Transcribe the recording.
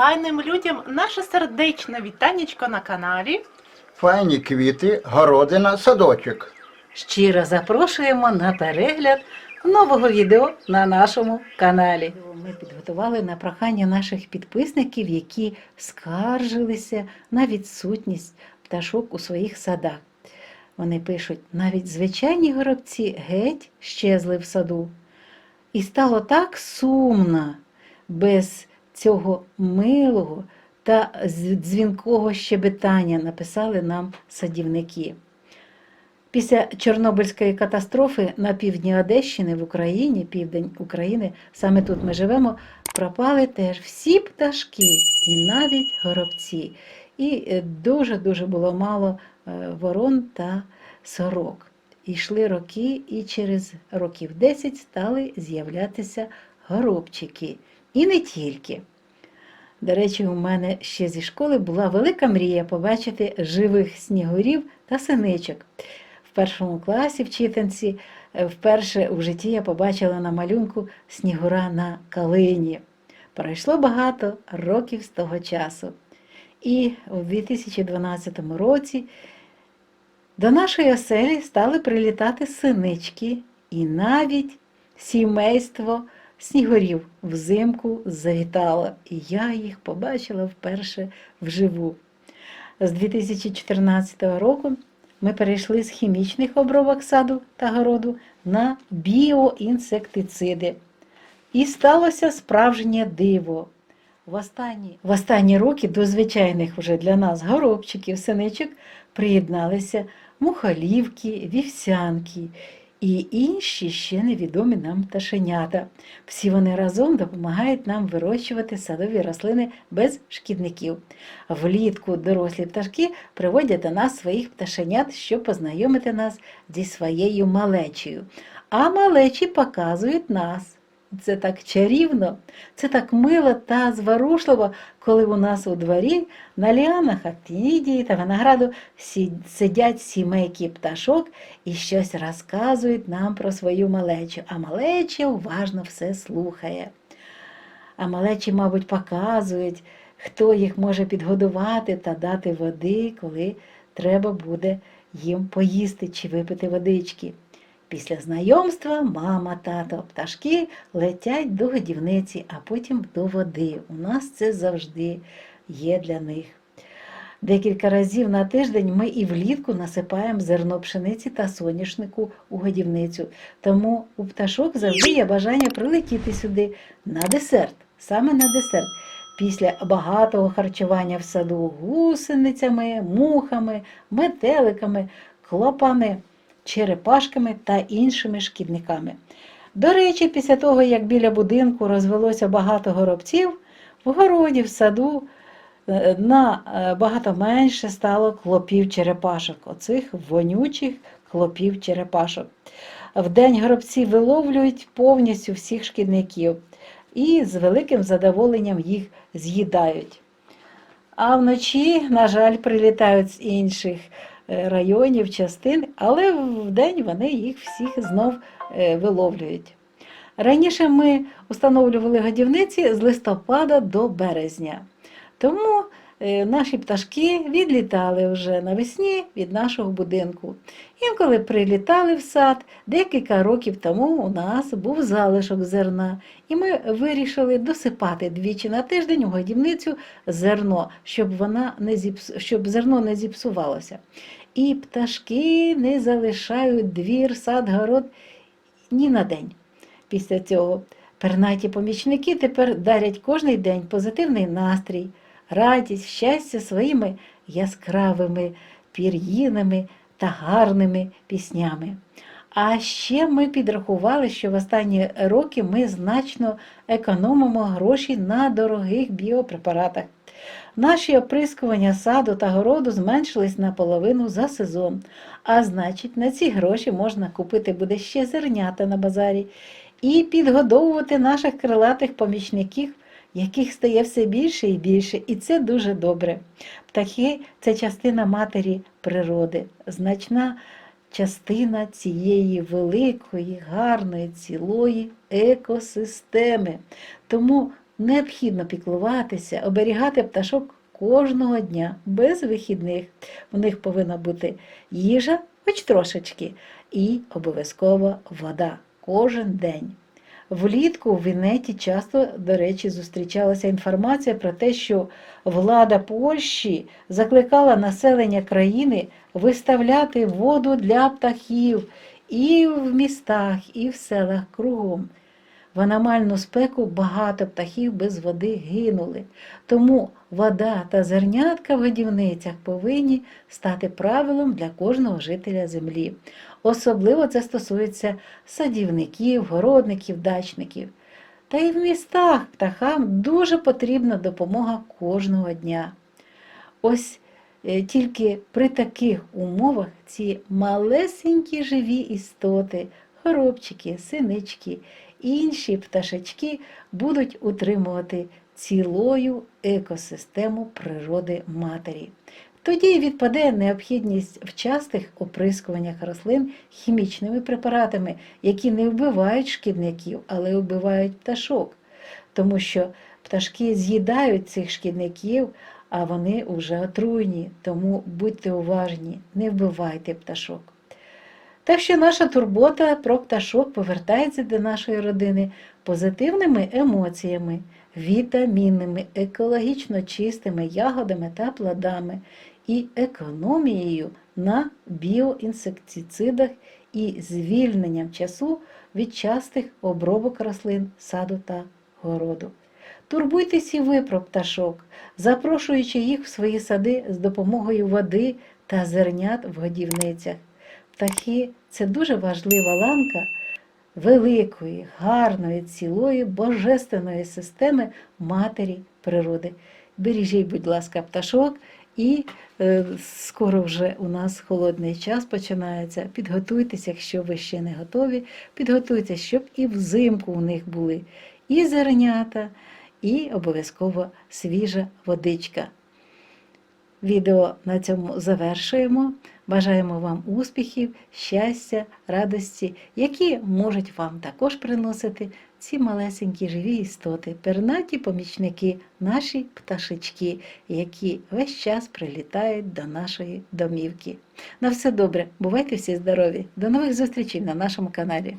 файним людям наше сердечне вітанечко на каналі. Файні квіти, городина, садочок. Щиро запрошуємо на перегляд нового відео на нашому каналі. Ми підготували на прохання наших підписників, які скаржилися на відсутність пташок у своїх садах. Вони пишуть, навіть звичайні горобці геть щезли в саду. І стало так сумно без цього милого та дзвінкого щебетання, написали нам садівники. Після Чорнобильської катастрофи на півдні Одещини в Україні, південь України, саме тут ми живемо, пропали теж всі пташки і навіть горобці. І е, дуже-дуже було мало е, ворон та сорок. Йшли роки, і через років 10 стали з'являтися горобчики. І не тільки. До речі, у мене ще зі школи була велика мрія побачити живих снігурів та синичок. В першому класі вчительці е, вперше у житті я побачила на малюнку снігура на калині. Пройшло багато років з того часу. І у 2012 році до нашої оселі стали прилітати синички і навіть сімейство снігурів взимку завітало, і я їх побачила вперше вживу. З 2014 року ми перейшли з хімічних обробок саду та городу на біоінсектициди. І сталося справжнє диво. В останні, в останні роки до звичайних вже для нас горобчиків, синичок приєдналися мухолівки, вівсянки і інші ще невідомі нам пташенята. Всі вони разом допомагають нам вирощувати садові рослини без шкідників. Влітку дорослі пташки приводять до нас своїх пташенят, щоб познайомити нас зі своєю малечею. А малечі показують нас. Це так чарівно, це так мило та зворушливо, коли у нас у дворі на ліанах актинідії та винограду сидять сімейки пташок і щось розказують нам про свою малечу, а малеча уважно все слухає. А малечі, мабуть, показують, хто їх може підгодувати та дати води, коли треба буде їм поїсти чи випити водички. Після знайомства мама, тато, пташки летять до годівниці, а потім до води. У нас це завжди є для них. Декілька разів на тиждень ми і влітку насипаємо зерно пшениці та соняшнику у годівницю. Тому у пташок завжди є бажання прилетіти сюди на десерт, саме на десерт. Після багатого харчування в саду гусеницями, мухами, метеликами, клопами, черепашками та іншими шкідниками. До речі, після того, як біля будинку розвелося багато горобців, в городі, в саду е, на е, менше стало клопів черепашок, оцих вонючих клопів черепашок. Вдень горобці виловлюють повністю всіх шкідників і з великим задоволенням їх з'їдають. А вночі, на жаль, прилітають з інших районів, частин, але вдень вони їх всіх знов е, виловлюють. Раніше ми встановлювали годівниці з листопада до березня. Тому е, наші пташки відлітали вже навесні від нашого будинку. Інколи прилітали в сад, декілька років тому у нас був залишок зерна, і ми вирішили досипати двічі на тиждень у годівницю зерно, щоб, вона не зіпс... щоб зерно не зіпсувалося. І пташки не залишають двір, сад, город ні на день. Після цього пернаті помічники тепер дарять кожний день позитивний настрій, радість, щастя своїми яскравими пір'їнами та гарними піснями. А ще ми підрахували, що в останні роки ми значно економимо гроші на дорогих біопрепаратах. Наші оприскування саду та городу зменшились наполовину за сезон, а значить, на ці гроші можна купити буде ще зернята на базарі і підгодовувати наших крилатих помічників, яких стає все більше і більше, і це дуже добре. Птахи це частина матері природи, значна частина цієї великої, гарної, цілої екосистеми. Тому необхідно піклуватися, оберігати пташок кожного дня, без вихідних. У них повинна бути їжа, хоч трошечки, і обов'язково вода кожен день. Влітку в Венеті часто, до речі, зустрічалася інформація про те, що влада Польщі закликала населення країни виставляти воду для птахів і в містах, і в селах кругом. В аномальну спеку багато птахів без води гинули. Тому вода та зернятка в годівницях повинні стати правилом для кожного жителя землі. Особливо це стосується садівників, городників, дачників. Та й в містах птахам дуже потрібна допомога кожного дня. Ось е, тільки при таких умовах ці малесенькі живі істоти, хоробчики, синички, інші пташечки будуть утримувати цілою екосистему природи матері. Тоді відпаде необхідність в частих оприскуваннях рослин хімічними препаратами, які не вбивають шкідників, але вбивають пташок, тому що пташки з'їдають цих шкідників, а вони вже отруйні, тому будьте уважні, не вбивайте пташок. Так що наша турбота про пташок повертається до нашої родини позитивними емоціями, вітамінними, екологічно чистими ягодами та плодами і економією на біоінсектицидах і звільненням часу від частих обробок рослин саду та городу. Турбуйтесь і ви про пташок, запрошуючи їх в свої сади з допомогою води та зернят в годівницях. Птахи це дуже важлива ланка великої, гарної, цілої, божественної системи матері природи. Бережіть, будь ласка, пташок, і е, скоро вже у нас холодний час починається. Підготуйтеся, якщо ви ще не готові, підготуйтеся, щоб і взимку у них були і зернята, і обов'язково свіжа водичка. Відео на цьому завершуємо. Бажаємо вам успіхів, щастя, радості, які можуть вам також приносити ці малесенькі живі істоти, пернаті помічники, наші пташечки, які весь час прилітають до нашої домівки. На все добре, бувайте всі здорові! До нових зустрічей на нашому каналі.